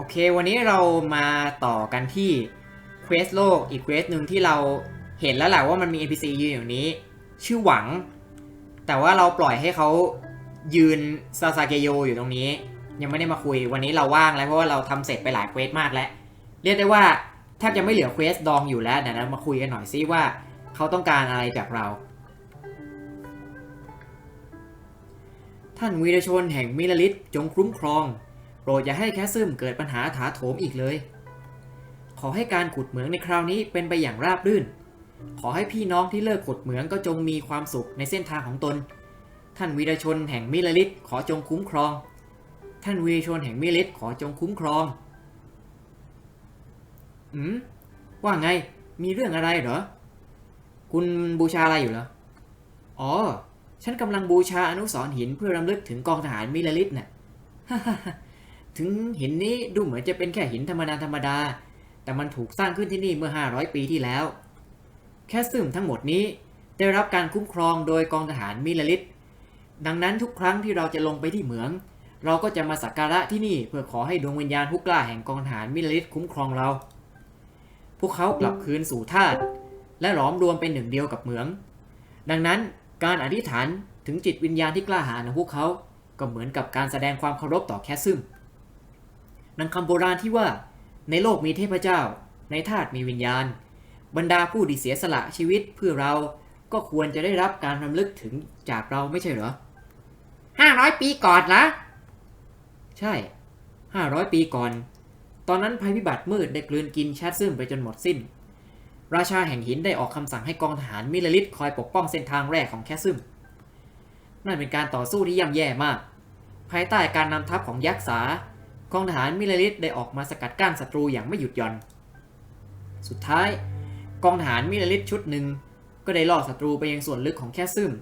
โอเค วันนี้เรามาต่อกันที่เควสโลกอีกเควสหนึ่งที่เราเห็นแล้วแหละว่ามันมี NPC ยืนอยู่นี้ ชื่อหวัง แต่ว่าเราปล่อยให้เขายืนซาซาเกโยอยู่ตรงนี้ ยังไม่ได้มาคุยวันนี้เราว่างแล้วเพราะว่าเราทำเสร็จไปหลายเควสมากแล้ว เรียกได้ว่าแทบจะไม่เหลือเควสดองอยู่แล้วเดี๋ยวเรามาคุยกันหน่อยซิว่าเขาต้องการอะไรจากเรา ท่านวีรชนแห่งมิลลิตจงคุ้มครอง รดอย่าให้แคสซึมเกิดปัญหาถาโถมอีกเลย ขอให้การขุดเหมืองในคราวนี้เป็นไปอย่างราบรื่น ขอให้พี่น้องที่เลิกขุดเหมืองก็จงมีความสุขในเส้นทางของตน ท่านวีรชนแห่งมิลลิตขอจงคุ้มครอง ท่านวีรชนแห่งมิลลิตขอจงคุ้มครอง อืม ว่าไง มีเรื่องอะไรเหรอ คุณบูชาอะไรอยู่เหรอ อ๋อ ฉันกำลังบูชาอนุสรหินเพื่อรำลึกถึงกองทหารมิลลิตน่ะ ถึงหินนี้ดูเหมือนจะเป็นแค่หินธรรมดาธรรมดา แต่มันถูกสร้างขึ้นที่นี่เมื่อ 500 ปีที่แล้ว แค่ซึมทั้งหมดนี้ได้รับการคุ้มครองโดยกองทหารมิลลิตดังนั้นทุกครั้งที่เราจะลงไปที่เหมือง เราก็จะมาสักการะที่นี่เพื่อขอให้ดวงวิญญาณผู้กล้าแห่งกองทหารมิลลิตคุ้มครองเรา พวกเขากลับคืนสู่ธาตุและหลอมรวมเป็นหนึ่งเดียวกับเหมือง ดังนั้นการอธิษฐานถึงจิตวิญญาณที่กล้าหาญของพวกเขา ก็เหมือนกับการแสดงความเคารพต่อแคสซึม นังคำโบราณที่ว่า ในโลกมีเทพเจ้า ในธาตุมีวิญญาณ บรรดาผู้ที่เสียสละชีวิตเพื่อเราก็ควรจะได้รับการรำลึกถึงจากเราไม่ใช่เหรอห้าร้อยปีก่อนละใช่ห้าร้อยปีก่อน ตอนนั้นภัยพิบัติมืดได้กลืนกินแชทซึมไปจนหมดสิ้น ราชาแห่งหินได้ออกคำสั่งให้กองทหารมิลลิตคอยปกป้องเส้นทางแรกของแคสซึมนั่นเป็นการต่อสู้ที่ย่ำแย่มาก ภายใต้การนำทัพของยักษ์สา กองทหารมิลลิตได้ออกมาสกัดกั้นศัตรูอย่างไม่หยุดหย่อน สุดท้าย กองทหารมิลลิตชุดหนึ่งก็ได้ล่อศัตรูไปยังส่วนลึกของแคสซึม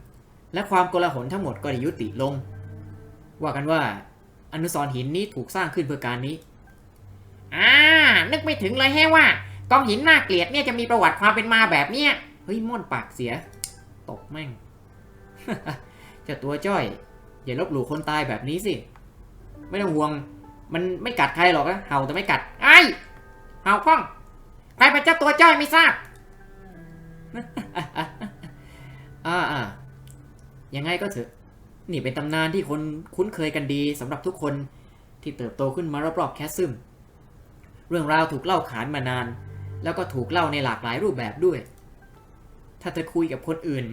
และความโกลาหลทั้งหมดก็ได้ยุติลง ว่ากันว่า อนุสรหินนี้ถูกสร้างขึ้นเพื่อการนี้อ่านึกไม่ถึงเลยแฮะว่า กองหินน่าเกลียดเนี่ยจะมีประวัติความเป็นมาแบบเนี้ยเฮ้ยม่อนปากเสีย ตกแม่งเจ้าตัวจ้อย อย่าลบหลู่คนตายแบบนี้สิ ไม่ต้องห่วง มันไม่กัดใครหรอกนะเห่าแต่ไม่กัดไอ้เฮาพ่องใครเป็นเจ้าตัวจ้อยไม่ทราบอ่าอ่ายังไงก็เถอะนี่เป็นตำนานที่คนคุ้นเคยกันดีสำหรับทุกคนที่เติบโตขึ้นมารอบๆแคสซึมเรื่องราวถูกเล่าขานมานาน แล้วก็ถูกเล่าในหลากหลายรูปแบบด้วย ถ้าเธอคุยกับคนอื่น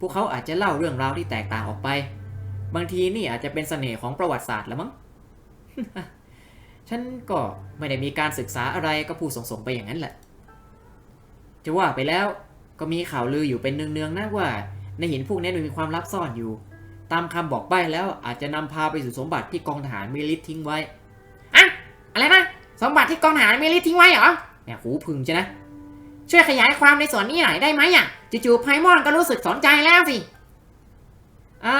พวกเขาอาจจะเล่าเรื่องราวที่แตกต่างออกไป บางทีนี่อาจจะเป็นเสน่ห์ของประวัติศาสตร์ละมั้ง ฉันก็ไม่ได้มีการศึกษาอะไรก็พูดส่งๆไปอย่างนั้นแหละ จะว่าไปแล้วก็มีข่าวลืออยู่เป็นเนืองๆนะว่า ในหินพวกนี้มันมีความลับซ่อนอยู่ ตามคำบอกใบ้แล้วอาจจะนำพาไปสู่สมบัติที่กองทหารมิลิททิ้งไว้อะอะไรนะสมบัติที่กองทหารมิลิทิ้งไว้เหรอแหมหูพึงใช่นะช่วยขยายความในส่วนนี้หน่อยได้ไหมอะจู่ๆไพมอนก็รู้สึกสนใจแล้วสิอ่า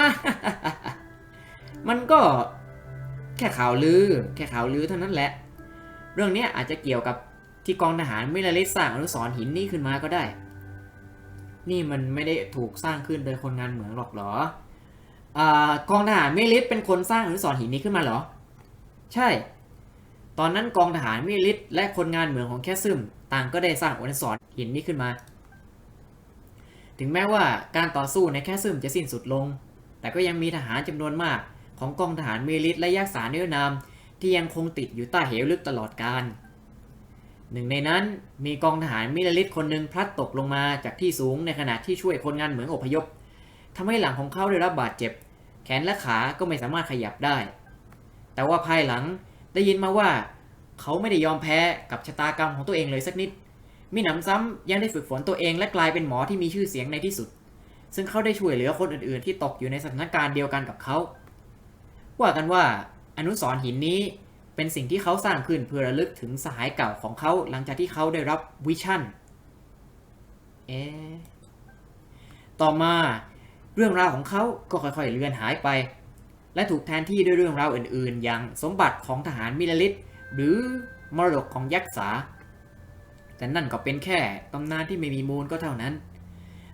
มันก็ แค่ข่าวลือ แค่ข่าวลือเท่านั้นแหละ เรื่องนี้อาจจะเกี่ยวกับที่กองทหารมิลลิสร้างอนุสรหินนี้ขึ้นมาก็ได้ นี่มันไม่ได้ถูกสร้างขึ้นโดยคนงานเหมืองหรอกหรออกองทหารมิลลิสเป็นคนสร้างอนุสรหินนี้ขึ้นมาหรอ ใช่ ตอนนั้นกองทหารมิลลิสและคนงานเหมืองของแคสซึมต่างก็ได้สร้างอนุสรหินนี้ขึ้นมา ถึงแม้ว่าการต่อสู้ในแคสซึมจะสิ้นสุดลง แต่ก็ยังมีทหารจำนวนมาก ของกองทหารมิลลิสและยักษ์สารเนื้อนามที่ยังคงติดอยู่ใต้เหวลึกตลอดกาลหนึ่งในนั้นมีกองทหารมิลลิสคนหนึ่งพลัดตกลงมาจากที่สูงในขณะที่ช่วยคนงานเหมืองอพยพทำให้หลังของเขาได้รับบาดเจ็บ แขนและขาก็ไม่สามารถขยับได้ แต่ว่าภายหลังได้ยินมาว่า เขาไม่ได้ยอมแพ้กับชะตากรรมของตัวเองเลยสักนิด มีหนำซ้ำยังได้ฝึกฝนตัวเองและกลายเป็นหมอที่มีชื่อเสียงในที่สุด ซึ่งเขาได้ช่วยเหลือคนอื่นๆ ที่ตกอยู่ในสถานการณ์เดียวกันกับเขา ว่ากันว่าอนุสรหินนี้เป็นสิ่งที่เขาสร้างขึ้นเพื่อระลึกถึงสหายเก่าของเขาหลังจากที่เขาได้รับวิชั่น เอต่อมาเรื่องราวของเขาก็ค่อยๆเลือนหายไป และถูกแทนที่ด้วยเรื่องราวอื่นๆ อย่างสมบัติของทหารมิลลิตหรือมรดกของยักษ์สา แต่นั่นก็เป็นแค่ตำนานที่ไม่มีมูลก็เท่านั้น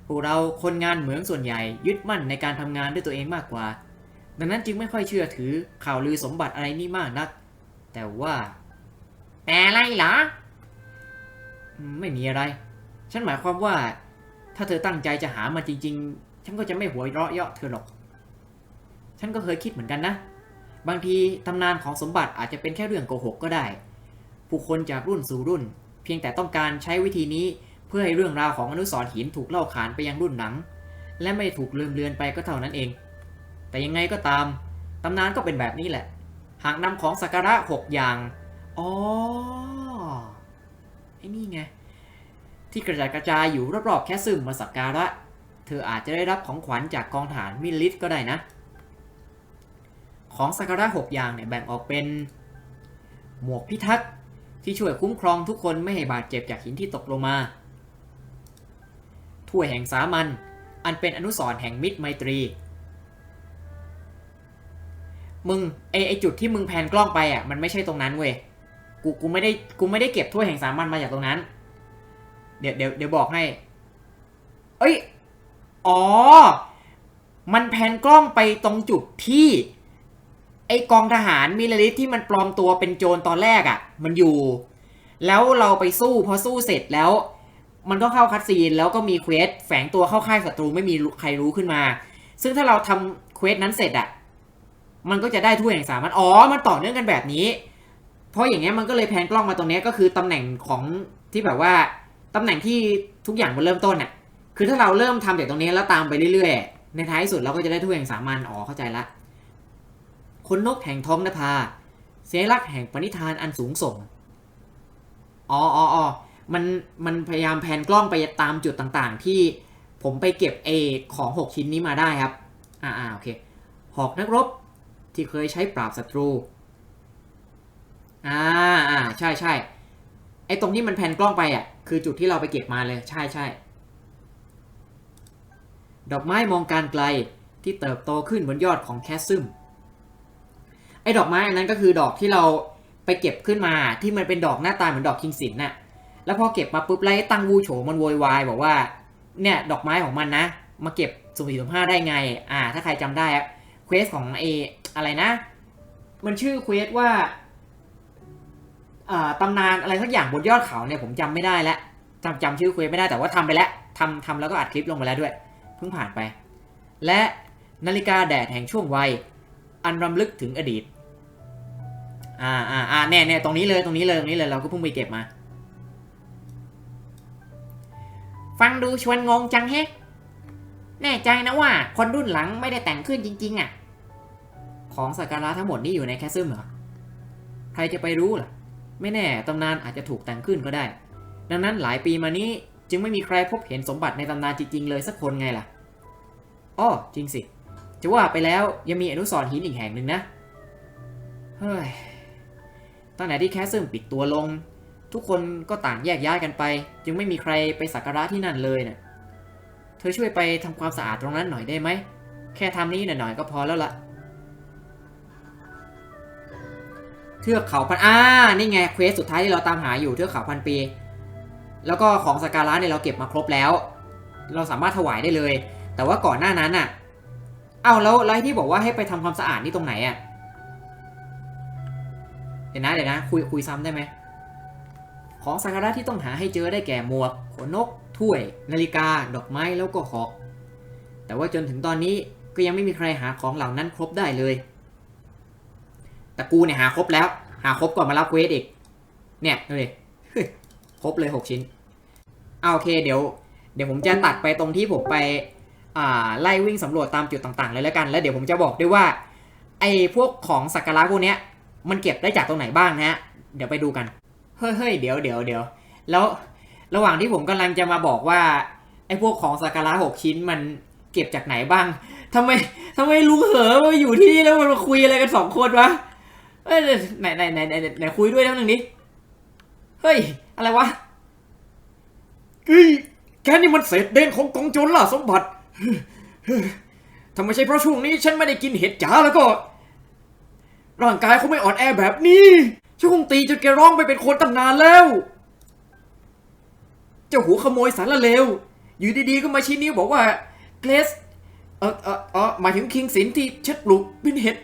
พวกเราคนงานเหมืองส่วนใหญ่ยึดมั่นในการทำงานด้วยตัวเองมากกว่า ดังนั้นจึงไม่ค่อยเชื่อถือข่าวลือสมบัติอะไรนี่มากนัก แต่ว่า แต่อะไรเหรอ ไม่มีอะไร ฉันหมายความว่า ถ้าเธอตั้งใจจะหามาจริง ๆ ฉันก็จะไม่หัวเราะเยาะเธอหรอก ฉันก็เคยคิดเหมือนกันนะ บางทีตำนานของสมบัติอาจจะเป็นแค่เรื่องโกหกก็ได้ ผู้คนจากรุ่นสู่รุ่น เพียงแต่ต้องการใช้วิธีนี้เพื่อให้เรื่องราวของอนุสรหินถูกเล่าขานไปยังรุ่นหลัง และไม่ถูกลืมเลือนไปก็เท่านั้นเอง แต่ยังไงก็ตามตำนานก็เป็นแบบนี้แหละ หากนำของสักการะหกอย่าง อ๋อ ไอ้นี่ไง ที่กระจายกระจายอยู่รอบๆแค่ซึมมาสักการะ เธออาจจะได้รับของขวัญจากกองทหารมิลลิสก็ได้นะ ของสักการะหกอย่างเนี่ยแบ่งออกเป็น หมวกพิทักษ์ที่ช่วยคุ้มครองทุกคนไม่ให้บาดเจ็บจากหินที่ตกลงมา ถ้วยแห่งสามัญ อันเป็นอนุสรณ์แห่งมิตรไมตรี มึงไอไอจุดที่มึงแพนกล้องไปอะมันไม่ใช่ตรงนั้นเว้ยกูกูไม่ได้กูไม่ได้เก็บถ้วยแห่งสามัญมาจากตรงนั้น เดี๋ยวเดี๋ยวเดี๋ยวบอกให้ เอ้ยอ๋อ มันแพนกล้องไปตรงจุดที่ ไอกองทหารมิลลิที่มันปลอมตัวเป็นโจรตอนแรกอะ่ะ มันอยู่ แล้วเราไปสู้พอสู้เสร็จแล้ว มันก็เข้าคัดซีนแล้วก็มีเควสแฝงตัวเข้าค่ายศัตรูไม่มีใครรู้ขึ้นมา ซึ่งถ้าเราทำเควสนั้นเสร็จอะ่ะ มันก็จะได้ถ้วยแห่งสามัญอ๋อ มันต่อเนื่องกันแบบนี้ เพราะอย่างเงี้ยมันก็เลยแพนกล้องมาตรงเนี้ยก็คือตำแหน่งของที่แบบว่าตำแหน่งที่ทุกอย่างมันเริ่มต้นอะ คือถ้าเราเริ่มทำจากตรงนี้แล้วตามไปเรื่อยๆ ในท้ายสุดเราก็จะได้ถ้วยแห่งสามัญอ๋อเข้าใจละคนนกแห่งท้องนภาเสยลักแห่งปณิธานอันสูงส่ง อ๋ออ๋อมัน มันพยายามแพนกล้องไปตามจุดต่างๆ ที่ผมไปเก็บเอของหกชิ้นนี้มาได้ครับ อ่าอ่าโอเค หอกนักรบ ที่เคยใช้ปราบศัตรู อ่าอ่าใช่ใช่ไอ้ตรงที่มันแพนกล้องไปอะ คือจุดที่เราไปเก็บมาเลย ใช่ใช่ ดอกไม้มองการไกลที่เติบโตขึ้นบนยอดของแคสซึม ไอ้ดอกไม้อันนั้นก็คือดอกที่เราไปเก็บขึ้นมาที่มันเป็นดอกหน้าตาเหมือนดอกคิงสินน่ะ แล้วพอเก็บมาปุ๊บไล่ตั้งวูโฉมันโวยวายบอกว่า เนี่ยดอกไม้ของมันนะ มาเก็บสุ่มสี่สุ่มห้าได้ไง อ่า ถ้าใครจำได้อะ เควสของเออะไรนะ มันชื่อเควสว่าตำนานอะไรสักอย่างบนยอดเขาเนี่ยผมจำไม่ได้แล้วจำจำชื่อเควสไม่ได้แต่ว่าทำไปแล้วทำทำแล้วก็อัดคลิปลงไปแล้วด้วย เพิ่งผ่านไป และนาฬิกาแดดแห่งช่วงวัย อันรำลึกถึงอดีต อ่าอ่าอ่าแน่แน่ตรงนี้เลยตรงนี้เลยตรงนี้เลยเราก็เพิ่งไปเก็บมา ฟังดูชวนงงจังแฮะแน่ใจนะว่าคนรุ่นหลังไม่ได้แต่งขึ้นจริง ๆอะ ของสักการะทั้งหมดนี่อยู่ในแคสซึมเหรอ ใครจะไปรู้ล่ะ ไม่แน่ตำนานอาจจะถูกแต่งขึ้นก็ได้ ดังนั้นหลายปีมานี้จึงไม่มีใครพบเห็นสมบัติในตำนานจริงๆเลยสักคนไงล่ะ อ้อจริงสิ จะว่าไปแล้วยังมีอนุสรณ์หินอีกแห่งหนึ่งนะ เฮ้ย ตั้งแต่ที่แคสซึมปิดตัวลง ทุกคนก็ต่างแยกย้ายกันไป จึงไม่มีใครไปสักการะที่นั่นเลยเนะ่ะ เธอช่วยไปทำความสะอาดตรงนั้นหน่อยได้ไหม แค่ทำนี้หน่อยๆก็พอแล้วล่ะ ทือกเขาพันอ่านี่ไงเควสสุดท้ายที่เราตามหาอยู่เทือกเขาพันปี แล้วก็ของสการะเนี่ยเราเก็บมาครบแล้ว เราสามารถถวายได้เลย แต่ว่าก่อนหน้านั้นอะ เอ้าแล้วแล้วไอ้ที่บอกว่าให้ไปทำความสะอาดนี่ตรงไหนอะเดี๋ยวนะเดี๋ยวนะคุยคุยซ้ำได้ไหมของสักการะที่ต้องหาให้เจอได้แก่หมวกขนนก ถ้วย นาฬิกา ดอกไม้แล้วก็หอก แต่ว่าจนถึงตอนนี้ก็ยังไม่มีใครหาของเหล่านั้นครบได้เลย แต่กูเนี่ยหาครบแล้ว หาครบก่อนมารับเควสอีก เนี่ยดูดิครบเลยหกชิ้นเอาโอเคเดี๋ยว เดี๋ยวผมจะตัดไปตรงที่ผมไปอ่าไล่วิ่งสำรวจตามจุดต่างๆ เลยแล้วกัน แล้วเดี๋ยวผมจะบอกด้วยว่าไอ้พวกของสักการะพวกเนี้ย มันเก็บได้จากตรงไหนบ้างนะฮะ เดี๋ยวไปดูกัน เฮ้ยเฮ้ยเดี๋ยวเดี๋ยวเดี๋ยวแล้วระหว่างที่ผมกำลังจะมาบอกว่าไอ้พวกของสักการะหกชิ้นมันเก็บจากไหนบ้างทำไมทำไมลุงเหอมาอยู่ที่นี่แล้วมันมาคุยอะไรกันสองคนวะ เอ้ยไหนไหนไหนไหนไหนคุยด้วยทั้งหนึ่งนี้เฮ้ย อะไรวะเฮ้ยแกนี่มันเศษเด่นของกองโจรล่าสมบัติถ้าไมใช่เพราะช่วงนี้ฉันไม่ได้กินเห็ดจ๋าแล้วก็ ร่างกายเขาไม่อ่อนแอแบบนี้ฉันคงตีจนแกร้องไปเป็นคนตั้งนานแล้ว เจ้าหัวขโมยสารเลว อยู่ดีๆก็มาชี้นิ้วบอกว่าเกรสเออเออเออหมายถึงคิงสินที่เช็ดปลุกเป็นเห็ด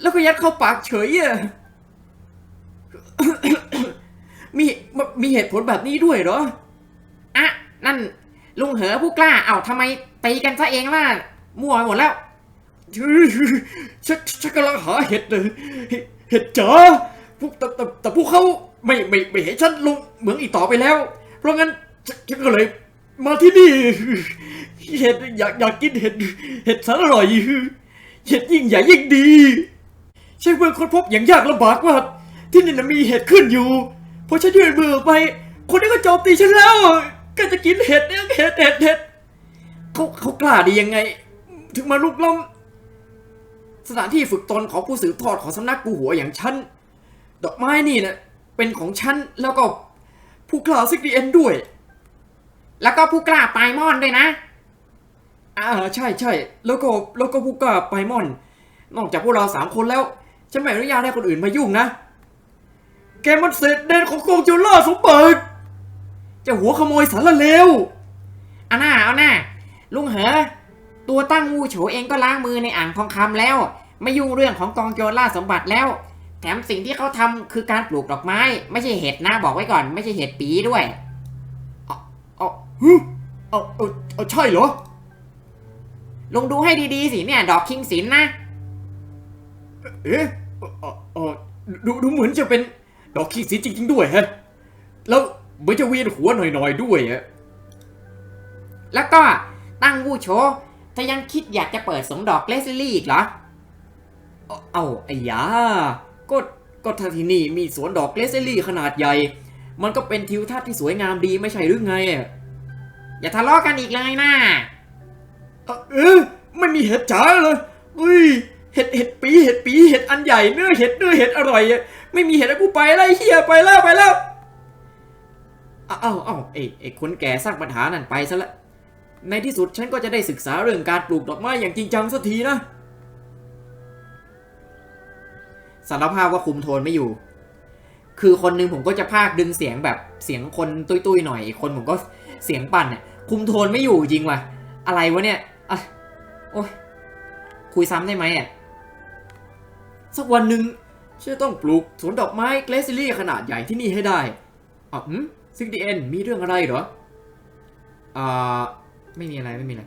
แล้วก็ยัดเข้าปากเฉยอะมีมีเหตุผลแบบนี้ด้วยเหรอ อะ นั่น ลุงเหอผู้กล้า เอ้าทำไมตีกันซะเองล่ะ มั่วหมดแล้วฉันฉันกำลังหาเห็ดเลยเห็ดเจ๋าพวกแต่แต่แต่พวกเขาไม่ไม่ไม่เห็นฉันลงเหมืองอีกต่อไปแล้ว เพราะงั้นฉันฉันก็เลยมาที่นี่ เห็ดอยากอยากกินเห็ดเห็ดแสนอร่อย เห็ดยิ่งใหญ่ยิ่งดี ใช่เพื่อนคนพบอย่างยากลำบากว่าที่นี่นะมีเห็ดขึ้นอยู่พอฉันยื่นมือออกไป คนนี้ก็โจมตีฉันแล้ว ก็จะกินเห็ดเนี่ยเห็ดเห็ดเห็ดเขาเขากล้าดียังไง ถึงมาลุกล้ำสถานที่ฝึกตนของผู้สืบทอดของสำนักกูหัวอย่างฉัน ดอกไม้นี่นะเป็นของฉันแล้วก็ผู้กล้าซิกดีเอ็นด้วย แล้วก็ผู้กล้าปายมอนด้วยนะ อ่าใช่ใช่แล้วก็แล้วก็ผู้กล้าไปมอน นอกจากพวกเราสามคนแล้ว ฉันไม่อนุญาตให้คนอื่นมายุ่งนะ แกมันเศษเดนของกองโจล่าสมบัติจะหัวขโมยสารเลวเอาหน้าเอาหน้าลุงเหอ ตัวตั้งวูโฉเองก็ล้างมือในอ่างทองคำแล้ว ไม่ยุ่งเรื่องของกองโจรล่าสมบัติแล้ว แถมสิ่งที่เขาทำคือการปลูกดอกไม้ ไม่ใช่เห็ดนะบอกไว้ก่อน ไม่ใช่เห็ดปีด้วยเอาฮึเอาเอาเอาใช่เหรอ ลองดูให้ดีๆสิเนี่ย ดอกคิงสินนะ เอ๊ะ อ่อเออดูดูเหมือนจะเป็นดอกขี้สีจริง ๆ ด้วยฮะ แล้วเหมือนจะเวียนหัวหน่อยๆด้วยอะแล้วก็ตั้งวูโฉถ้ายังคิดอยากจะเปิดสงดอกเลสลี่อีกเหรอ เอาเอาไอ้ยา ก็ ก็ถ้าที่นี่มีสวนดอกเลสลี่ขนาดใหญ่ มันก็เป็นทิวทัศน์ที่สวยงามดีไม่ใช่หรือไง อย่าทะเลาะกันอีกเลยนะ เออไม่มีเห็ดจ๋าเลยอุ้ย เห็ดเห็ดปีเห็ดปีเห็ดอันใหญ่เนื้อเห็ดเนื้อเห็ดอร่อยอะไม่มีเห็ดแล้วกูไปแล้วเฮียไปแล้วไปแล้วอ้าวอ้าวอ้าวไอ้ไอ้คนแก่สร้างปัญหานั่นไปซะละในที่สุดฉันก็จะได้ศึกษาเรื่องการปลูกดอกไม้อย่างจริงจังสักทีนะสารภาพว่าคุมโทนไม่อยู่ คือคนนึงผมก็จะพากดึงเสียงแบบเสียงคนตุ้ยๆหน่อยอีกคนผมก็เสียงปั่นเนี่ยคุมโทนไม่อยู่จริงว่ะ อะไรวะเนี่ยอะโอ้ยคุยซ้ำได้ไหมอะ สักวันหนึ่งฉันจะต้องปลูกสวนดอกไม้เกรซิลี่ขนาดใหญ่ที่นี่ให้ได้อะอืมซิกดีเอ็นมีเรื่องอะไรเหรอ อ่า ไม่มีอะไรไม่มีอะไร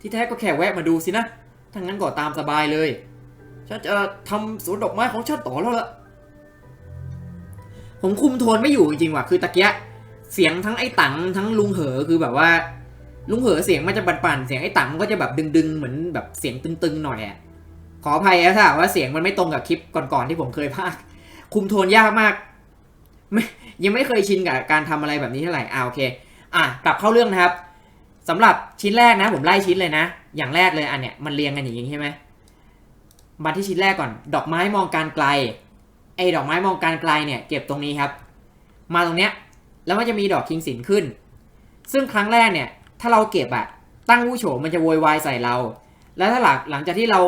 ที่แท้ก็แค่แวะมาดูสินะ ถ้างั้นก็ตามสบายเลย ฉันจะทำสวนดอกไม้ของฉันต่อแล้วล่ะ ผมคุมโทนไม่อยู่จริงๆว่ะ คือตะเกียะเสียงทั้งไอ้ตังทั้งลุงเหอคือแบบว่า ลุงเหอเสียงมันจะปั่นๆ เสียงไอ้ตังก็จะแบบดึงๆ เหมือนแบบเสียงตึงๆ หน่อยอะ ขออภัยนะถ้าว่าเสียงมันไม่ตรงกับคลิปก่อนๆที่ผมเคยพากคุมโทนยากมากไม่ยังไม่เคยชินกับการทำอะไรแบบนี้เท่าไหร่อ่าโอเค อะกลับเข้าเรื่องนะครับสำหรับชิ้นแรกนะ ผมไล่ชิ้นเลยนะ อย่างแรกเลยอันเนี้ยมันเรียงกันอย่างนี้ใช่ไหมมาที่ชิ้นแรกก่อน ดอกไม้มองการไกลไอ้ดอกไม้มองการไกลเนี่ยเก็บตรงนี้ครับ มาตรงเนี้ยแล้วมันจะมีดอกคิงสินขึ้น ซึ่งครั้งแรกเนี่ย ถ้าเราเก็บอะตั้งวูโฉมันจะโวยวายใส่เรา แล้วถ้าหลังหลังจากที่เรา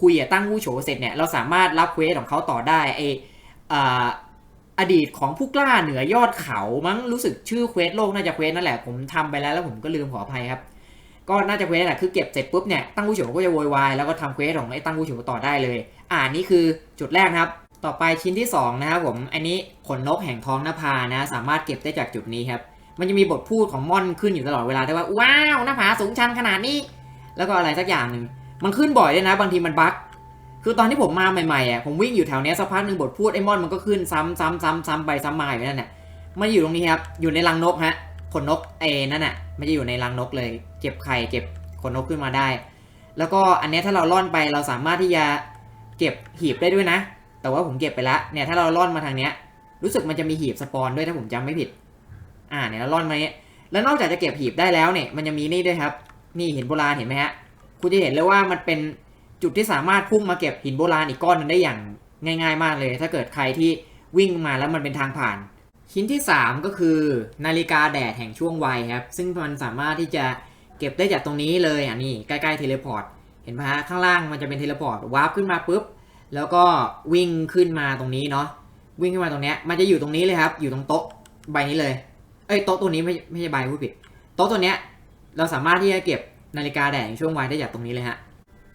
คุยอะตั้งวู้โฉเสร็จเนี่ยเราสามารถรับเควสของเขาต่อได้ไอออดีตของผู้กล้าเหนือยอดเขามั้งรู้สึกชื่อเควสโลกน่าจะเควสนั่นแหละผมทำไปแล้วแล้วผมก็ลืมขออภัยครับ ก็น่าจะเควสนั่นแหละคือเก็บเสร็จปุ๊บเนี่ยตั้งวู้โฉก็จะโวยวายแล้วก็ทำเควสของไอ้ตั้งวู้โฉต่อได้เลย อ่านี่คือจุดแรกนะครับ ต่อไปชิ้นที่ 2 นะครับผมอันนี้ขนนกแห่งท้องนภานะ สามารถเก็บได้จากจุดนี้ครับ มันจะมีบทพูดของม่อนขึ้นอยู่ตลอดเวลาได้ว่าว้าวน้าผาสูงชันขนาดนี้ แล้วก็อะไรสักอย่างหนึ่ง มันขึ้นบ่อยด้วยนะ บางทีมันบั๊กคือตอนที่ผมมาใหม่ๆอะผมวิ่งอยู่แถวเนี้ยสักพักหนึ่งบทพูดไอ้มอนมันก็ขึ้นซ้ำซ้ำซ้ำซ้ำไปซ้ำมาอยู่นั่นแหละมันอยู่ตรงนี้ครับอยู่ในรังนกฮะขนนกเอนั่นน่ะมันจะอยู่ในรังนกเลย เก็บไข่เก็บขนนกขึ้นมาได้ แล้วก็อันเนี้ยถ้าเราล่อนไปเราสามารถที่จะเก็บหีบได้ด้วยนะ แต่ว่าผมเก็บไปแล้วเนี่ยถ้าเราล่อนมาทางเนี้ย รู้สึกมันจะมีหีบสปอนด้วยถ้าผมจำไม่ผิด อ่าเนี่ยเราล่อนมาเนี้ยแล้วนอกจากจะเก็บหีบได้แล้วเนี่ยมันจะมีนี่ด้วยครับ นี่หินโบราณเห็นไหมฮะ คุณจะเห็นเลยว่ามันเป็นจุดที่สามารถพุ่งมาเก็บหินโบราณอีกก้อนนึงได้อย่างง่าย ๆ มากเลย ถ้าเกิดใครที่วิ่งมาแล้วมันเป็นทางผ่าน ชิ้นที่ 3 ก็คือนาฬิกาแดดแห่งช่วงวัยครับ ซึ่งมันสามารถที่จะเก็บได้จากตรงนี้เลยอะนี่ใกล้ๆเทเลพอร์ตเห็นไหมฮะข้างล่างมันจะเป็นเทเลพอร์ตวาร์ปขึ้นมาปุ๊บแล้วก็วิ่งขึ้นมาตรงนี้เนาะวิ่งขึ้นมาตรงเนี้ยมันจะอยู่ตรงนี้เลยครับ อยู่ตรงโต๊ะใบนี้เลย เอ้ยโต๊ะตัวนี้ไม่ไม่ใช่ใบพูดผิด โต๊ะตัวเนี้ยเราสามารถที่จะเก็บ นาฬิกาแดดแห่งช่วงวัยได้จากตรงนี้เลยฮะ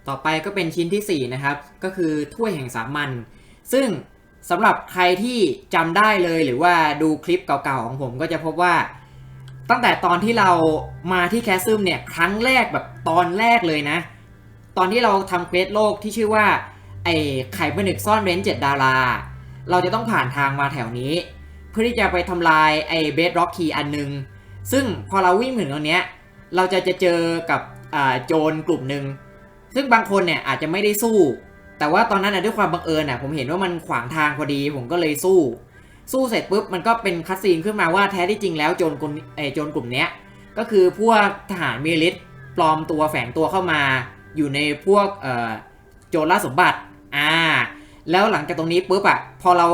ต่อไปก็เป็นชิ้นที่ 4 นะครับ ก็คือถ้วยแห่งสามัญ ซึ่งสำหรับใครที่จำได้เลยหรือว่าดูคลิปเก่าๆของผมก็จะพบว่า ตั้งแต่ตอนที่เรามาที่แคสซึมเนี่ย ครั้งแรกแบบตอนแรกเลยนะ ตอนที่เราทำเควสโลกที่ชื่อว่าไอ้ไข่ผนึกซ่อนเร้นเจ็ดดารา เราจะต้องผ่านทางมาแถวนี้ เพื่อที่จะไปทำลายไอ้เบสร็อกคีอันนึง ซึ่งพอเราวิ่งถึงตรงเนี้ย เราจะจะเจอกับโจรกลุ่มหนึ่งซึ่งบางคนเนี่ยอาจจะไม่ได้สู้ แต่ว่าตอนนั้นนะด้วยความบังเอิญน่ะผมเห็นว่ามันขวางทางพอดีผมก็เลยสู้ สู้เสร็จปุ๊บมันก็เป็นคัดซีนขึ้นมาว่าแท้ที่จริงแล้วโจรกลุ่มไอโจรกลุ่มเนี้ยก็คือพวกทหารมิลิตปลอมตัวแฝงตัวเข้ามา อยู่ในพวกโจรล่าสมบัติอ่าแล้วหลังจากตรงนี้ปุ๊บอะพอเรา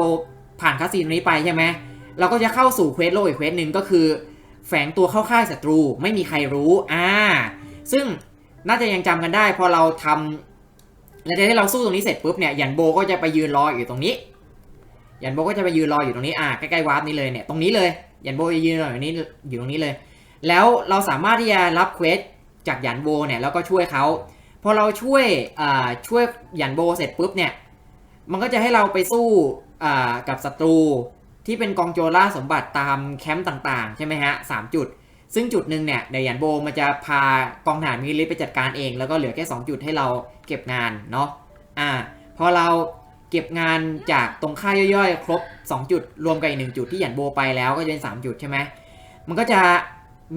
ผ่านคัดซีนนี้ไปใช่ไหมเราก็จะเข้าสู่เควสโลกอีกเควสหนึ่งก็คือ แฝงตัวเข้าค่ายศัตรูไม่มีใครรู้อ่าซึ่งน่าจะยังจำกันได้พอเราทำหลังจากที่เราสู้ตรงนี้เสร็จปุ๊บเนี่ยยันโบก็จะไปยืนรออยู่ตรงนี้ยันโบก็จะไปยืนรออยู่ตรงนี้อ่าใกล้ๆวาร์ปนี้เลยเนี่ยตรงนี้เลยยันโบจะยืนรออยู่นี้อยู่ตรงนี้เลย แล้วเราสามารถที่จะรับเควสจากยันโบเนี่ยแล้วก็ช่วยเขาพอเราช่วยอ่าช่วยยันโบเสร็จปุ๊บเนี่ยมันก็จะให้เราไปสู้อ่ากับศัตรู ที่เป็นกองโจรล่าสมบัติตามแคมป์ต่างๆ ใช่ไหมฮะสามจุด ซึ่งจุดหนึ่งเนี่ยเดยวยันโบมันจะพากองทหารมิลิไปจัดการเอง แล้วก็เหลือแค่ 2 จุดให้เราเก็บงานเนาะอ่าพอเราเก็บงานจากตรงค่าย่อยๆ ครบ 2 จุด รวมกับอีกหนึ่งจุดที่หยันโบไปแล้วก็จะเป็น 3 จุดใช่ไหมมันก็จะ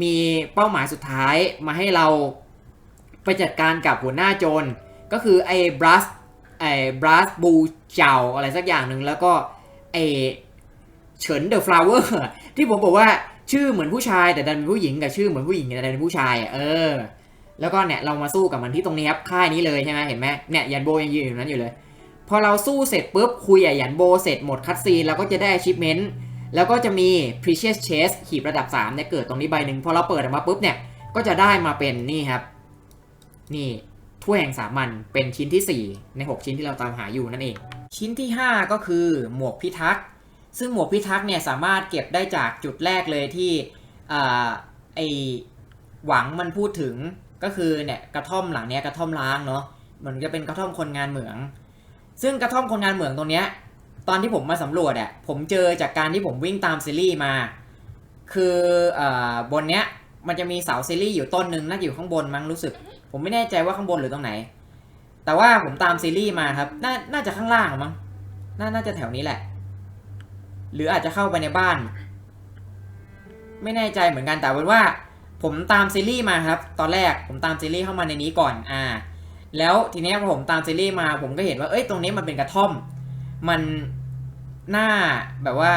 มีเป้าหมายสุดท้ายมาให้เราไปจัดการกับหัวหน้าโจรก็คือไอ้บรัสไอ้บรัสบูเจาอะไรสักอย่างหนึ่งแล้วก็ไอ้ เฉินเดอะฟลาวเวอร์ที่ผมบอกว่าชื่อเหมือนผู้ชายแต่ดันเป็นผู้หญิงกับชื่อเหมือนผู้หญิงแต่ดันเป็นผู้ชายเออ แล้วก็เนี่ยเรามาสู้กับมันที่ตรงนี้ครับค่ายนี้เลยใช่ไหมเห็นไหมเนี่ยยันโบยังยืนอยู่นั้นอยู่เลย พอเราสู้เสร็จปุ๊บคุยกับยันโบเสร็จหมดคัดซีนเราก็จะได้ achievement แล้วก็จะมี precious chest ขีดระดับ3เนี่ยเกิดตรงนี้ใบหนึ่งพอเราเปิดออกมาปุ๊บเนี่ยก็จะได้มาเป็นนี่ครับ นี่ถ้วยแห่งสามัญเป็นชิ้นที่ 4 ใน 6 ชิ้นที่เราตามหาอยู่นั่นเอง ชิ้นที่ 5 ก็คือหมวกพิทักษ์ ซึ่งหมวกพิทักษ์เนี่ยสามารถเก็บได้จากจุดแรกเลยที่ไอหวังมันพูดถึงก็คือเนี่ยกระท่อมหลังเนี้ยกระท่อมล้างเนาะมันจะเป็นกระท่อมคนงานเหมือง ซึ่งกระท่อมคนงานเหมืองตรงเนี้ยตอนที่ผมมาสำรวจอะผมเจอจากการที่ผมวิ่งตามซีรีส์มา คืออบนเนี้ยมันจะมีเสาซีรีส์อยู่ต้นหนึ่งน่าจะอยู่ข้างบนมั้งรู้สึก ผมไม่แน่ใจว่าข้างบนหรือตรงไหน แต่ว่าผมตามซีรีส์มาครับน่าน่าจะข้างล่างมั้งนน่าจะแถวนี้แหละ หรืออาจจะเข้าไปในบ้าน ไม่แน่ใจเหมือนกันแต่เป็นว่า ผมตามซีรีส์มาครับ ตอนแรกผมตามซีรีส์เข้ามาในนี้ก่อนอ่า แล้วทีเนี้ยพอผมตามซีรีส์มาผมก็เห็นว่าเอ้ยตรงนี้มันเป็นกระท่อม มันหน่าแบบว่า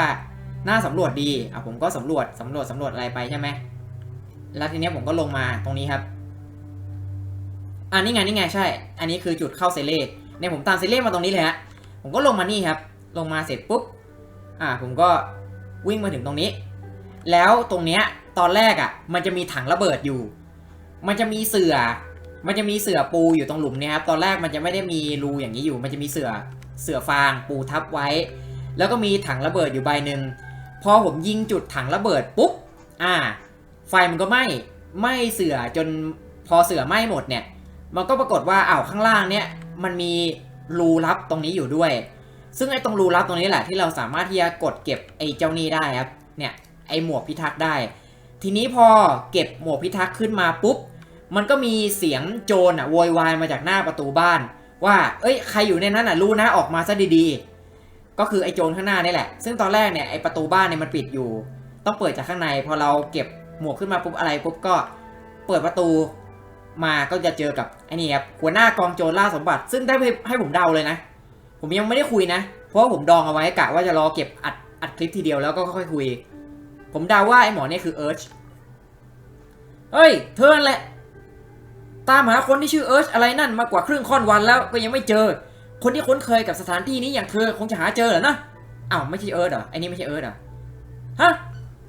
น่าสำรวจดีอะผมก็สำรวจสำรวจสำรวจอะไรไปใช่ไหมแล้วทีเนี้ยผมก็ลงมาตรงนี้ครับอ่านี่ไงนี่ไงใช่ อันนี้คือจุดเข้าเซเล่เนี่ยผมตามเซเล่มาตรงนี้เลยฮะ ผมก็ลงมานี่ครับ ลงมาเสร็จปุ๊บ อ่าผมก็วิ่งมาถึงตรงนี้ แล้วตรงเนี้ยตอนแรกอะ่ะ มันจะมีถังระเบิดอยู่ มันจะมีเสือ มันจะมีเสือปูอยู่ตรงหลุมเนี่ยครับตอนแรกมันจะไม่ได้มีรูอย่างนี้อยู่ มันจะมีเสือเสือฟางปูทับไว้ แล้วก็มีถังระเบิดอยู่ใบหนึ่งพอผมยิงจุดถังระเบิดปุ๊บอ่า ไฟมันก็ไหม้ไหม้เสือจนพอเสือไหม้หมดเนี่ย มันก็ปรากฏว่าอ้าวข้างล่างเนี่ยมันมีรูลับตรงนี้อยู่ด้วย ซึ่งไอ้ตรงรูลับตรงนี้แหละที่เราสามารถที่จะกดเก็บไอ้เจ้านี่ได้ครับ เนี่ยไอ้หมวกพิทักษ์ได้ ทีนี้พอเก็บหมวกพิทักษ์ขึ้นมาปุ๊บ มันก็มีเสียงโจรอะโวยวายมาจากหน้าประตูบ้าน ว่า เอ้ยใครอยู่ในนั้นอะรู้นะออกมาซะดีๆ ก็คือไอ้โจรข้างหน้านี่แหละ ซึ่งตอนแรกเนี่ยไอ้ประตูบ้านเนี่ยมันปิดอยู่ ต้องเปิดจากข้างใน พอเราเก็บหมวกขึ้นมาปุ๊บอะไรปุ๊บก็เปิดประตูมาก็จะเจอกับไอ้นี่ครับหัวหน้ากองโจรล่าสมบัติ ซึ่งได้ให้ให้ผมเดาเลยนะ ผมยังไม่ได้คุยนะ เพราะว่าผมดองเอาไว้กะว่าจะรอเก็บอัดอัดคลิปทีเดียวแล้วก็ค่อยคุย ผมเดาว่าไอ้หมอเนี่ยคือเอิร์ชเฮ้ย เธอนแหละ ตามหาคนที่ชื่อเอิร์ชอะไรนั่นมากกว่าครึ่งค่อนวันแล้วก็ยังไม่เจอ คนที่คุ้นเคยกับสถานที่นี้อย่างเธอคงจะหาเจอเหรอนะอ้าวไม่ใช่เอิร์ชเหรอไอ้นี่ไม่ใช่เอิร์ชเหรอฮะ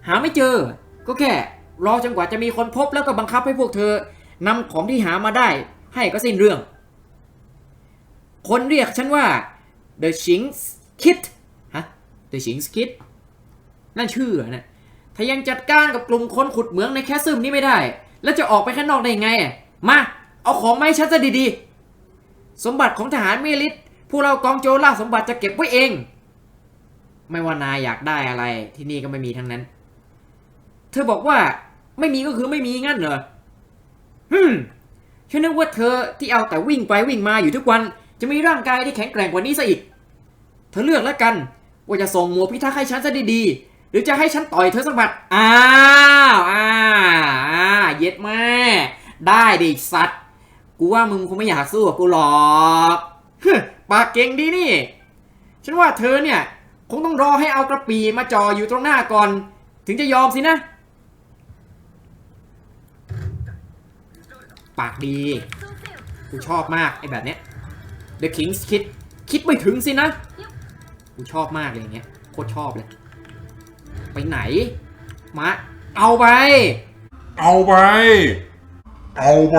หาไม่เจอ ก็แค่รอจนกว่าจะมีคนพบแล้วก็บังคับให้พวกเธอนำของที่หามาได้ ให้ก็สิ้นเรื่อง คนเรียกฉันว่า The Shinx Kid ฮะ The Shinx Kid นั่นชื่อเหรอนะถ้ายังจัดการกับกลุ่มคนขุดเหมืองในแคสซึมนี้ไม่ได้ แล้วจะออกไปข้างนอกได้ยังไงอะมา เอาของมาให้ฉันซะดีๆ สมบัติของทหารเมลิสผู้เรากองโจรล่าสมบัติจะเก็บไว้เอง ไม่ว่านายอยากได้อะไร ที่นี่ก็ไม่มีทั้งนั้น เธอบอกว่าไม่มีก็คือไม่มีงั้นเหรอฮึมฉันนึกว่าเธอที่เอาแต่วิ่งไปวิ่งมาอยู่ทุกวัน จะมีร่างกายที่แข็งแกร่งกว่านี้ซะอีก เธอเลือกแล้วกัน ว่าจะส่งหมวกพิทักษ์ให้ฉันซะดีๆ หรือจะให้ฉันต่อยเธอสักบัดอ้าวอ้าวอ้าวเย็ดแม่ได้ดิสัตว์ กูว่ามึงคงไม่อยากสู้กับกูหรอกปากเก่งดีนี่ ฉันว่าเธอเนี่ย คงต้องรอให้เอากระปีมาจ่ออยู่ตรงหน้าก่อน ถึงจะยอมสินะ ปากดี กูชอบมากไอ้แบบเนี้ย The King's Kid คิดไม่ถึงสินะ กูชอบมากเลยอย่างเงี้ยโคตรชอบเลย ไปไหน มา เอาไป เอาไป เอาไป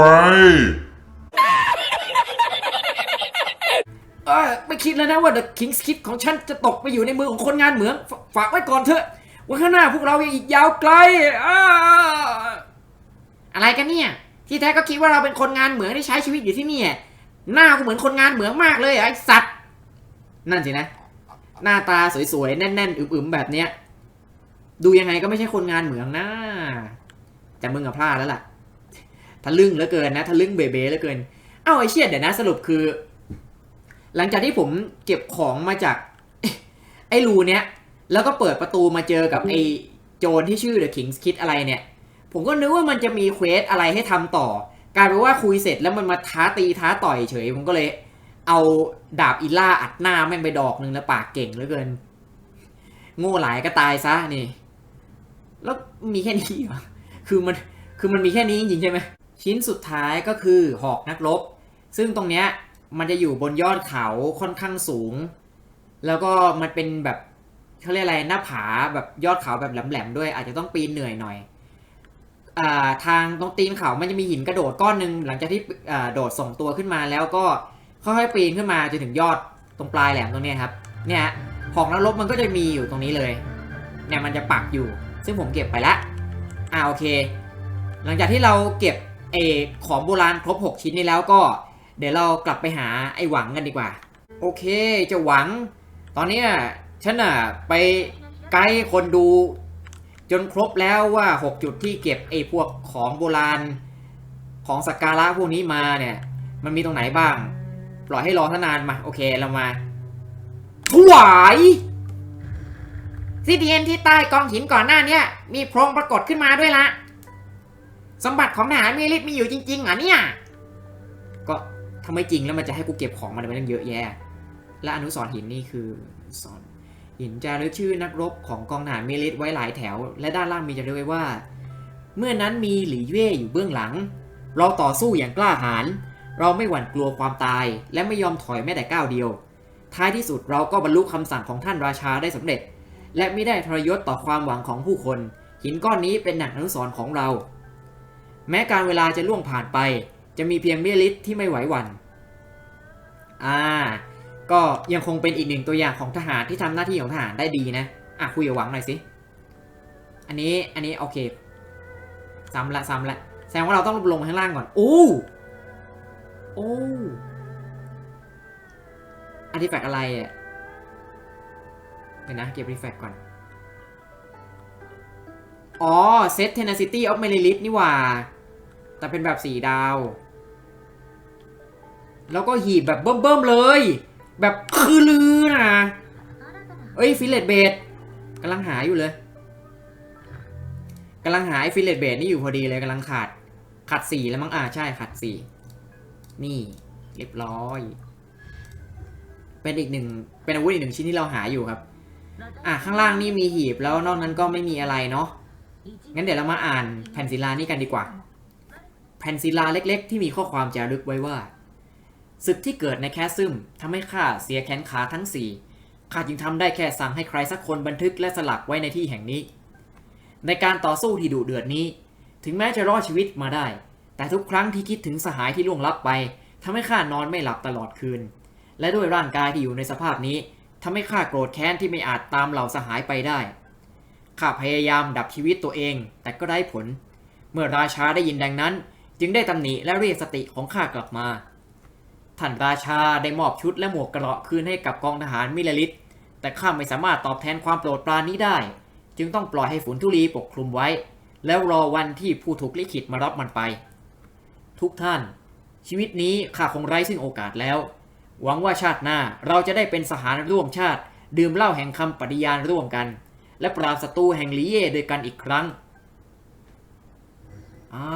เออไม่คิดแล้วนะว่า The King's Kid ของฉันจะตกไปอยู่ในมือของคนงานเหมืองฝฝากไว้ก่อนเถอะว่าข้างหน้าพวกเรายังอีกยาวไกลอ้าอะไรกันเนี่ย ที่แท้ก็คิดว่าเราเป็นคนงานเหมืองที่ใช้ชีวิตอยู่ที่นี่ หน้ากูเหมือนคนงานเหมืองมากเลยไอ้สัตว์ นั่นสินะ หน้าตาสวยๆ แน่นๆอึมๆแบบเนี้ย ดูยังไงก็ไม่ใช่คนงานเหมืองนะ แต่มึงกับพลาดแล้วล่ะทะลึ่งเหลือเกินนะทะลึ่งเบเบ้เหลือเกิน เอ้าไอ้เชี่ยเดี๋ยวนะสรุปคือ หลังจากที่ผมเก็บของมาจาก ไอ้รูเนี้ย แล้วก็เปิดประตูมาเจอกับไอ้โจรที่ชื่อ The King's Kid อะไรเนี่ย ผมก็นึกว่ามันจะมีเควสอะไรให้ทำต่อกลายเป็นว่าคุยเสร็จแล้วมันมาท้าตีท้าต่อยเฉย ผมก็เลย เอาดาบอีล่าอัดหน้าแม่งไปดอกหนึ่งแล้วปากเก่งเหลือเกิน โง่หลายก็ตายซะนี่ แล้วมีแค่นี้เหรอคือมันคือมันมีแค่นี้จริงๆใช่ไหมชิ้นสุดท้ายก็คือหอกนักรบ ซึ่งตรงเนี้ยมันจะอยู่บนยอดเขาค่อนข้างสูง แล้วก็มันเป็นแบบเขาเรียกอะไรหน้าผาแบบยอดเขาแบบแหลมๆด้วย อาจจะต้องปีนเหนื่อยหน่อยอ่าทางตรงตีนเขามันจะมีหินกระโดดก้อนหนึ่งหลังจากที่โดดส่งตัวขึ้นมาแล้วก็ ค่อยๆปีนขึ้นมาจนถึงยอดตรงปลายแหลมตรงนี้ครับ เนี่ยหอกนักรบมันก็จะมีอยู่ตรงนี้เลย เนี่ยมันจะปักอยู่ ซึ่งผมเก็บไปละอ่าโอเค หลังจากที่เราเก็บเอของโบราณครบ 6 ชิ้นนี้แล้วก็ เดี๋ยวเรากลับไปหาไอ้หวังกันดีกว่า โอเคจะหวัง ตอนนี้ฉันน่ะไปไกด์คนดู จนครบแล้วว่า 6 จุดที่เก็บไอ้พวกของโบราณของสักการะพวกนี้มาเนี่ย มันมีตรงไหนบ้าง ปล่อยให้รอทนานมา โอเคเรามาถวายที่เดียนที่ใต้กองหินก่อนหน้าเนี้ย มีโพรงปรากฏขึ้นมาด้วยละสมบัติของทหารมีฤทธิ์มีอยู่จริงๆเหรอเนี่ย ก็ถ้าไม่จริงแล้วมันจะให้กูเก็บของมันไปตั้งเยอะแยะ และอนุสรหินนี่คืออนหินจารึกชื่อนักรบของกองทหารเมลิสไว้หลายแถว และด้านล่างมีจารึกไว้ว่า เมื่อนั้นมีหลี่เย่อยู่เบื้องหลัง เราต่อสู้อย่างกล้าหาญ เราไม่หวั่นกลัวความตาย และไม่ยอมถอยแม้แต่ก้าวเดียว ท้ายที่สุดเราก็บรรลุคำสั่งของท่านราชาได้สำเร็จ และไม่ได้ทรยศต่อความหวังของผู้คน หินก้อนนี้เป็นหนักอนุสรของเรา แม้การเวลาจะล่วงผ่านไป จะมีเพียงเมลิสที่ไม่ไหวหวัน่นอ่า ก็ยังคงเป็นอีกหนึ่งตัวอย่างของทหารที่ทำหน้าที่ของทหารได้ดีนะอะคุยกับหวังหน่อยสิอันนี้อันนี้โอเคซ้ำละซ้ำละแสดงว่าเราต้องลงมาข้างล่างก่อนโอ้ โอ้อาร์ติแฟกต์อะไรอะเดี๋ยนะเก็บรีแฟกต์ก่อน อ๋อเซต tenacity of merilith นี่ว่า แต่เป็นแบบสีดาว แล้วก็หีบแบบเบิ่มๆเลย แบบคือลือนะเอ้ยฟิเลตเบดกำลังหาอยู่เลยกำลังหาไอ้ฟิเลตเบดนี่อยู่พอดีเลยกำลังขาด ขาดสี่แล้วมั้งอ่าใช่ขาดสี่ นี่เรียบร้อย เป็นอีกหนึ่ง เป็นอาวุธอีกหนึ่งชิ้นที่เราหาอยู่ครับ อะข้างล่างนี่มีหีบแล้วนอกนั้นก็ไม่มีอะไรเนาะ งั้นเดี๋ยวเรามาอ่านแผ่นศิลานี่กันดีกว่า แผ่นศิลาเล็ก ๆ ที่มีข้อความจารึกไว้ว่าศึกที่เกิดในแคสซึมทำให้ข้าเสียแขนขาทั้งสี่ข้าจึงทำได้แค่สั่งให้ใครสักคนบันทึกและสลักไว้ในที่แห่งนี้ ในการต่อสู้ที่ดุเดือดนี้ ถึงแม้จะรอดชีวิตมาได้ แต่ทุกครั้งที่คิดถึงสหายที่ล่วงลับไปทำให้ข้านอนไม่หลับตลอดคืน และด้วยร่างกายที่อยู่ในสภาพนี้ทำให้ข้าโกรธแค้นที่ไม่อาจตามเหล่าสหายไปได้ข้าพยายามดับชีวิตตัวเอง แต่ก็ได้ผล เมื่อราชาได้ยินดังนั้น จึงได้ตำหนิและเรียกสติของข้ากลับมาท่านราชาได้มอบชุดและหมวกกระเราะคืนให้กับกองทหารมิลลิตแต่ข้าไม่สามารถตอบแทนความโปรดปรานนี้ได้ จึงต้องปล่อยให้ฝุ่นทุลีปกคลุมไว้ แล้วรอวันที่ผู้ถูกลิขิตมารับมันไป ทุกท่าน ชีวิตนี้ข้าคงไร้ซึ่งโอกาสแล้ว หวังว่าชาติหน้าเราจะได้เป็นสหารร่วมชาติ ดื่มเหล้าแห่งคำปฏิญาณร่วมกัน และปราบศัตรูแห่งลีเย่ด้วยกันอีกครั้งอ่า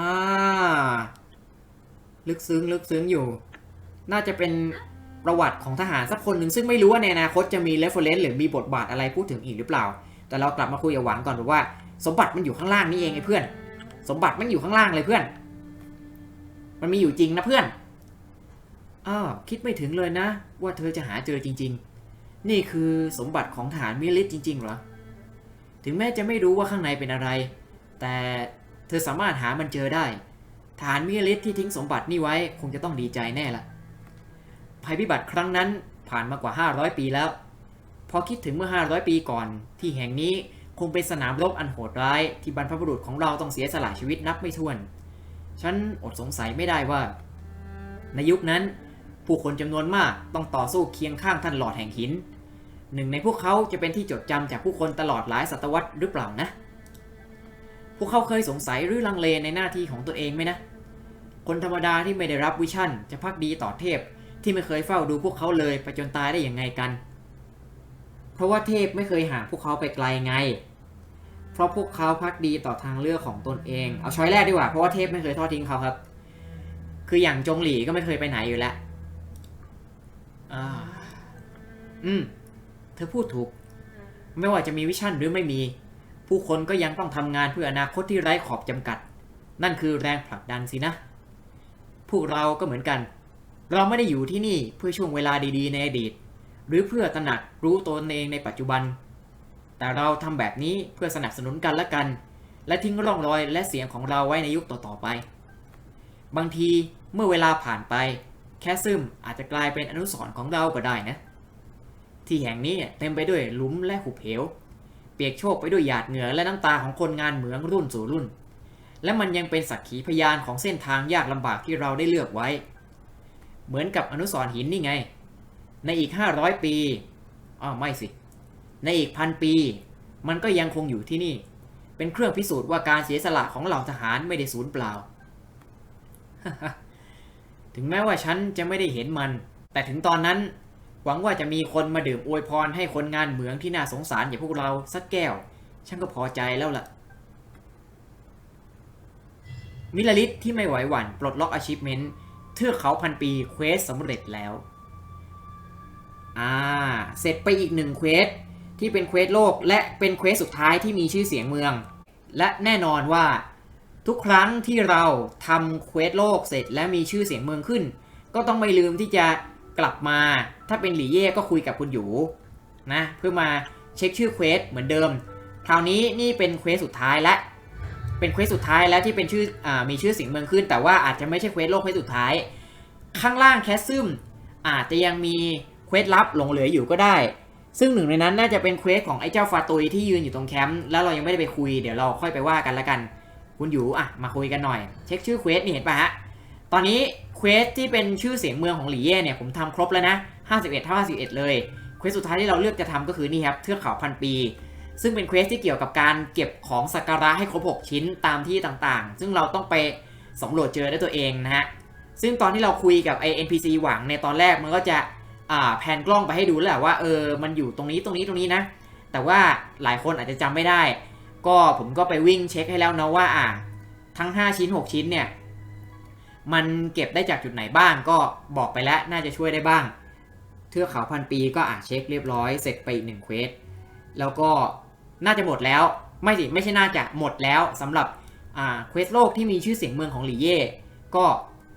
ลึกซึ้งลึกซึ้งอยู่ น่าจะเป็นประวัติของทหารสักคนหนึ่งซึ่งไม่รู้ว่าในอนาคตจะมีเรฟเฟรนซ์หรือมีบทบาทอะไรพูดถึงอีกหรือเปล่า แต่เรากลับมาคุยกับหวังก่อนว่า สมบัติมันอยู่ข้างล่างนี่เองไอ้เพื่อน สมบัติมันอยู่ข้างล่างเลยเพื่อน มันมีอยู่จริงนะเพื่อนอ้าวคิดไม่ถึงเลยนะ ว่าเธอจะหาเจอจริง ๆ นี่คือสมบัติของทหารมิลิตจริง ๆ เหรอ ถึงแม้จะไม่รู้ว่าข้างในเป็นอะไร แต่เธอสามารถหามันเจอได้ ฐานมิลิตที่ทิ้งสมบัตินี่ไว้คงจะต้องดีใจแน่ละภัยพิบัติครั้งนั้นผ่านมากว่า 500 ปีแล้ว พอคิดถึงเมื่อ 500 ปีก่อน ที่แห่งนี้คงเป็นสนามรบอันโหดร้ายที่บรรพบุรุษของเราต้องเสียสละชีวิตนับไม่ถ้วน ฉันอดสงสัยไม่ได้ว่า ในยุคนั้น ผู้คนจำนวนมากต้องต่อสู้เคียงข้างท่านหลอดแห่งหิน หนึ่งในพวกเขาจะเป็นที่จดจำจากผู้คนตลอดหลายศตวรรษหรือเปล่านะ พวกเขาเคยสงสัยหรือลังเลในหน้าที่ของตัวเองไหมนะ คนธรรมดาที่ไม่ได้รับวิชั่น จะพักดีต่อเทพที่ไม่เคยเฝ้าดูพวกเขาเลยไปจนตายได้อย่างไงกัน เพราะว่าเทพไม่เคยห่างพวกเขาไปไกลไง เพราะพวกเขาพักดีต่อทางเลือกของตนเอง เอาช้อยแรกดีกว่า เพราะว่าเทพไม่เคยทอดทิ้งเขาครับ คืออย่างจงหลีก็ไม่เคยไปไหนอยู่แล้วอืม เธอพูดถูก ไม่ว่าจะมีวิชั่นหรือไม่มี ผู้คนก็ยังต้องทำงานเพื่ออนาคตที่ไร้ขอบจำกัด นั่นคือแรงผลักดันสินะ พวกเราก็เหมือนกัน เราไม่ได้อยู่ที่นี่เพื่อช่วงเวลาดีๆ ในอดีต หรือเพื่อตระหนักรู้ตนเองในปัจจุบัน แต่เราทำแบบนี้เพื่อสนับสนุนกันและกัน และทิ้งร่องรอยและเสียงของเราไว้ในยุคต่อๆไป บางทีเมื่อเวลาผ่านไป แค่ซึมอาจจะกลายเป็นอนุสรณ์ของเราก็ได้นะ ที่แห่งนี้เต็มไปด้วยหลุมและหุบเหว เปียกโชกไปด้วยหยาดเหงื่อและน้ำตาของคนงานเหมืองรุ่นสู่รุ่น และมันยังเป็นสักขีพยานของเส้นทางยากลำบากที่เราได้เลือกไว้ เหมือนกับอนุสรณ์หินนี่ไง ในอีก 500 ปีอ้าวไม่สิ ในอีกพันปี มันก็ยังคงอยู่ที่นี่ เป็นเครื่องพิสูจน์ว่าการเสียสละของเหล่าทหารไม่ได้สูญเปล่า ถึงแม้ว่าฉันจะไม่ได้เห็นมัน แต่ถึงตอนนั้น หวังว่าจะมีคนมาดื่มอวยพรให้คนงานเหมืองที่น่าสงสารอย่างพวกเราสักแก้ว ฉันก็พอใจแล้วล่ะ มิลลิตที่ไม่ไหวหวั่นปลดล็อกอาชีพเมนต์เทือกเขาพันปีเควสสำเร็จแล้ว อ่า เสร็จไปอีกหนึ่งเควส ที่เป็นเควสโลกและเป็นเควสสุดท้ายที่มีชื่อเสียงเมือง และแน่นอนว่า ทุกครั้งที่เราทำเควสโลกเสร็จและมีชื่อเสียงเมืองขึ้น ก็ต้องไม่ลืมที่จะกลับมา ถ้าเป็นหลี่เย่ก็คุยกับคุณหยูนะเพื่อมาเช็คชื่อเควสเหมือนเดิม คราวนี้นี่เป็นเควสสุดท้ายและเป็นเควสสุดท้ายแล้วที่เป็นชื่ออมีชื่อเสียงเมืองขึ้น แต่ว่าอาจจะไม่ใช่เควสโลกเควสสุดท้าย ข้างล่างแคสซึมอาจจะยังมีเควสลับหลงเหลืออยู่ก็ได้ ซึ่งหนึ่งในนั้นน่าจะเป็นเควสของไอ้เจ้าฟาตุยที่ยืนอยู่ตรงแคมป์แล้วเรายังไม่ได้ไปคุยเดี๋ยวเราค่อยไปว่ากันละกัน คุณอยู่อะมาคุยกันหน่อย เช็คชื่อเควสนี่เห็นปะฮะตอนนี้เควสที่เป็นชื่อเสียงเมืองของหลี่เย่เนี่ยผมทำครบแล้วนะ 51เท่า51 เลยเควสสุดท้ายที่เราเลือกจะทำก็คือนี่ครับเทือกเขาพันปี ซึ่งเป็นเควสที่เกี่ยวกับการเก็บของสักการะให้ครบ 6 ชิ้นตามที่ต่างๆ ซึ่งเราต้องไปสำรวจเจอด้วยตัวเองนะฮะซึ่งตอนที่เราคุยกับไอ NPC หวังในตอนแรกมันก็จะ อ่าแผนกล้องไปให้ดูแล้วแหละว่าเออมันอยู่ตรงนี้ตรงนี้ตรงนี้นะ แต่ว่าหลายคนอาจจะจำไม่ได้ ก็ผมก็ไปวิ่งเช็คให้แล้วนะว่าอ่าทั้ง 5 ชิ้น 6 ชิ้นเนี่ยมันเก็บได้จากจุดไหนบ้างก็บอกไปแล้วน่าจะช่วยได้บ้าง เทือกเขาพันปีก็อ่าเช็คเรียบร้อยเสร็จไปอีกหนึ่งเควสแล้วก็น่าจะหมดแล้วไม่สิไม่ใช่น่าจะหมดแล้วสำหรับอ่าเควสโลกที่มีชื่อเสียงเมืองของหลีเย่ก็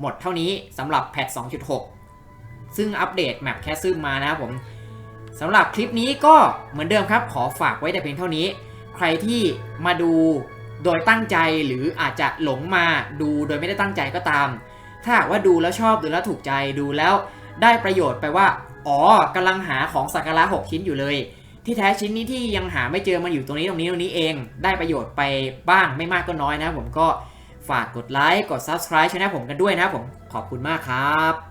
หมดเท่านี้สำหรับแพท2.6 ซึ่งอัปเดตแมปแคสซึมมานะครับผมสำหรับคลิปนี้ก็เหมือนเดิมครับ ขอฝากไว้แต่เพียงเท่านี้ ใครที่มาดูโดยตั้งใจหรืออาจจะหลงมาดูโดยไม่ได้ตั้งใจก็ตาม ถ้าหากว่าดูแล้วชอบดูแล้วถูกใจดูแล้วได้ประโยชน์ไปว่า อ๋อกำลังหาของสักการะ6ชิ้นอยู่เลย ที่แท้ชิ้นนี้ที่ยังหาไม่เจอมันอยู่ตรงนี้ตรงนี้ตรงนี้เอง ได้ประโยชน์ไปบ้างไม่มากก็น้อยนะผมก็ฝากกดไลค์กด subscribe ช่องผมกันด้วยนะผมขอบคุณมากครับ